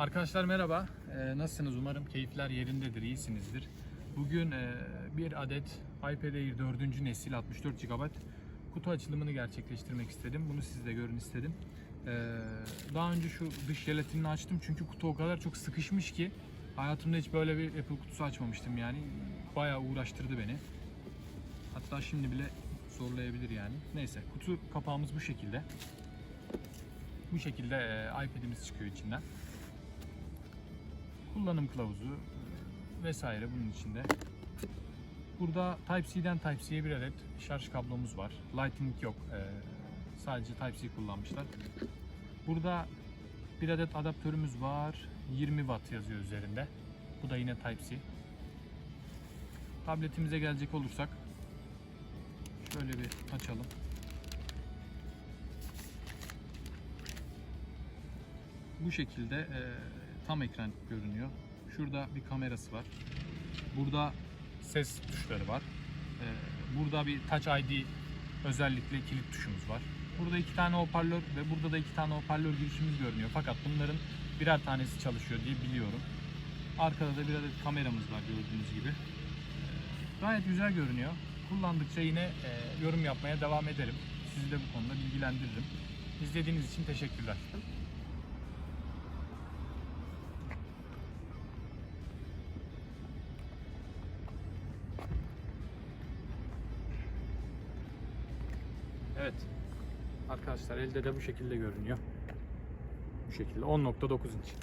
Arkadaşlar merhaba. Ee, nasılsınız? Umarım keyifler yerindedir, iyisinizdir. Bugün e, bir adet iPad Air 4. nesil 64 GB kutu açılımını gerçekleştirmek istedim. Bunu siz de görün istedim. Ee, daha önce şu dış jelatinini açtım çünkü kutu o kadar çok sıkışmış ki hayatımda hiç böyle bir Apple kutusu açmamıştım yani. Bayağı uğraştırdı beni. Hatta şimdi bile zorlayabilir yani. Neyse kutu kapağımız bu şekilde. Bu şekilde e, iPad'imiz çıkıyor içinden. Kullanım kılavuzu e, vesaire bunun içinde. Burada Type-C'den Type-C'ye bir adet şarj kablomuz var. Lightning yok. e, sadece Type-C kullanmışlar. Burada bir adet adaptörümüz var. 20 Watt yazıyor üzerinde. Bu da yine Type-C. Tabletimize gelecek olursak şöyle bir açalım. Bu şekilde e, tam ekran görünüyor. Şurada bir kamerası var. Burada ses tuşları var. E, burada bir Touch ID özellikle kilit tuşumuz var. Burada iki tane hoparlör ve burada da iki tane hoparlör girişimiz görünüyor. Fakat bunların birer tanesi çalışıyor diye biliyorum. Arkada da bir adet kameramız var gördüğünüz gibi. E, gayet güzel görünüyor. Kullandıkça yine e, yorum yapmaya devam ederim. Sizi de bu konuda bilgilendiririm. İzlediğiniz için teşekkürler. Evet. Arkadaşlar elde de bu şekilde görünüyor. Bu şekilde 10.9 inç.